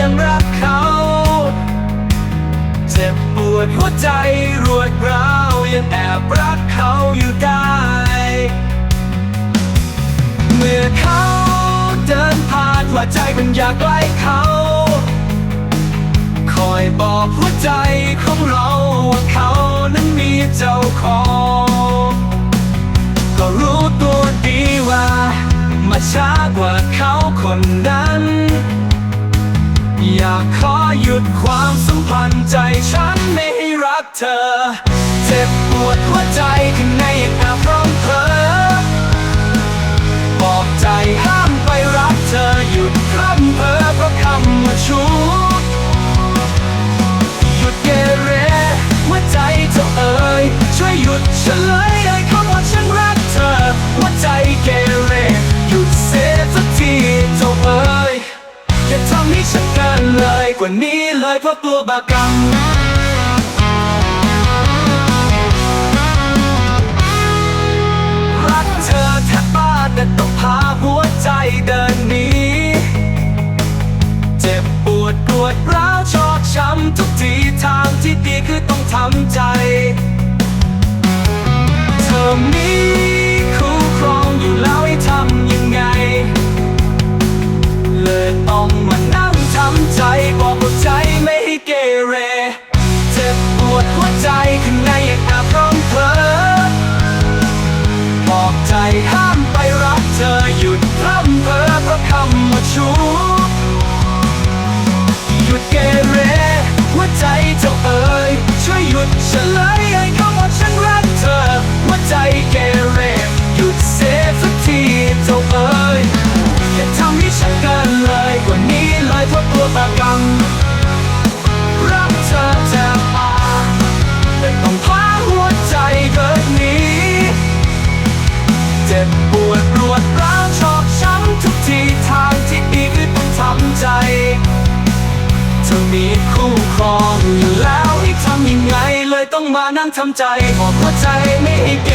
ยังรักเขา เจ็บปวดหัวใจรวดร้าวยังแอบรักเขาอยู่ได้ เมื่อเขาเดินผ่านหัวใจมันอยากใกล้เขา คอยบอกหัวใจของเราว่าเขานั้นมีเจ้าของก็รู้ตัวดีว่า มาช้ากว่าเขาคนนั้น อยากขอหยุดความสัมพันธ์ใจฉันไม่ให้รักเธอ เจ็บปวดหัว กว่านี้เลยเพราะกลัวบาปกรรมรักเธอแทบบ้าแต่ต้องพาหัวใจเดินหนีเจ็บปวดปวดร้าวชอกช้ำทุกทีทางที่ดีคือต้องทำใจ วใจเจ้าเอ๋ยช่วยหยุดเฉลยไอ้คำว่าฉันรักเธอหัวใจเกเรหยุดเสียสักทีเจ้าเอ๋ยอย่าทำให้ฉันเกินเลยกว่านี้เลยเพราะกลัวบาปกรรม องอยู่แล้วอีกทำยังไงเลยต้องมานั่งทำใจบอกว่าใจไม่ให้เก